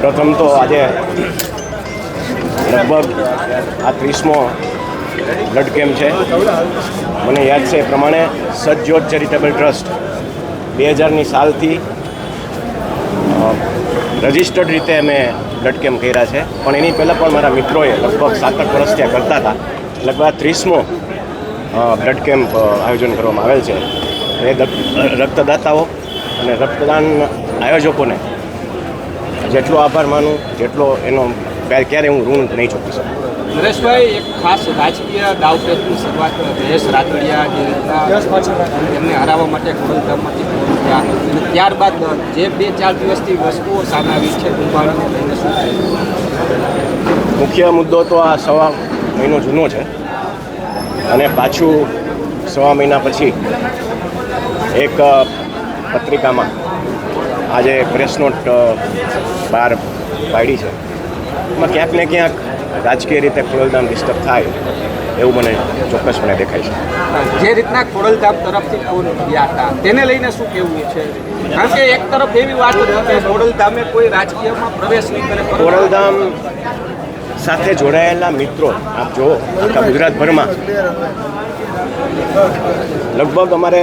પ્રથમ તો આજે લગભગ આ ત્રીસમો બ્લડ કેમ્પ છે. મને યાદ છે એ પ્રમાણે સજ્જોત ચેરિટેબલ ટ્રસ્ટ બે હજારની સાલથી રજિસ્ટર્ડ રીતે અમે બ્લડ કેમ્પ કર્યા છે. પણ એની પહેલાં પણ મારા મિત્રોએ લગભગ સાતક વર્ષ ત્યાં કરતા હતા. લગભગ ત્રીસમો બ્લડ કેમ્પ આયોજન કરવામાં આવેલ છે. એ રક્તદાતાઓ અને રક્તદાન આયોજકોને જેટલો આભાર માનું જેટલો એનો ક્યારે હું ઋણ નહીં ચૂકી શકું. નરેશભાઈ એક ખાસ રાજકીય દાવપેચની શરૂઆત દેશ રાતડિયા જે રીતના એમને હરાવવા માટે ફોન અને ત્યારબાદ જે બે ચાર દિવસથી વસ્તુઓ સામે આવી છે કુંભાણીને લઈને શું મુખ્ય મુદ્દો તો આ સવા મહિનો જૂનો છે. અને પાછું સવા મહિના પછી એક પત્રિકામાં આજે પ્રેસ નોટ બહાર પાડી છે. એમાં ક્યાંક ને ક્યાંક રાજકીય રીતે ખોડલધામ ડિસ્ટર્બ થાય એવું મને ચોક્કસપણે દેખાય છે. જે રીતના ખોડલધામ તરફથી ફોન હતા તેને લઈને શું કહેવું છે? કારણ કે એક તરફ એવી વાત કે ખોડલધામે કોઈ રાજકીયમાં પ્રવેશ નહીં કરે ખોડલધામ સાથે જોડાયેલા મિત્રો આપ જુઓ આખા ગુજરાતભરમાં લગભગ અમારે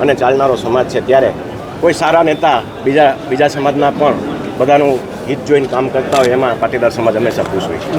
અને ચાલનારો સમાજ છે ત્યારે કોઈ સારા નેતા બીજા બીજા સમાજના પણ બધાનું હિત જોઈને કામ કરતા હોય એમાં પાટીદાર સમાજ હંમેશા ખુશ હોય છે.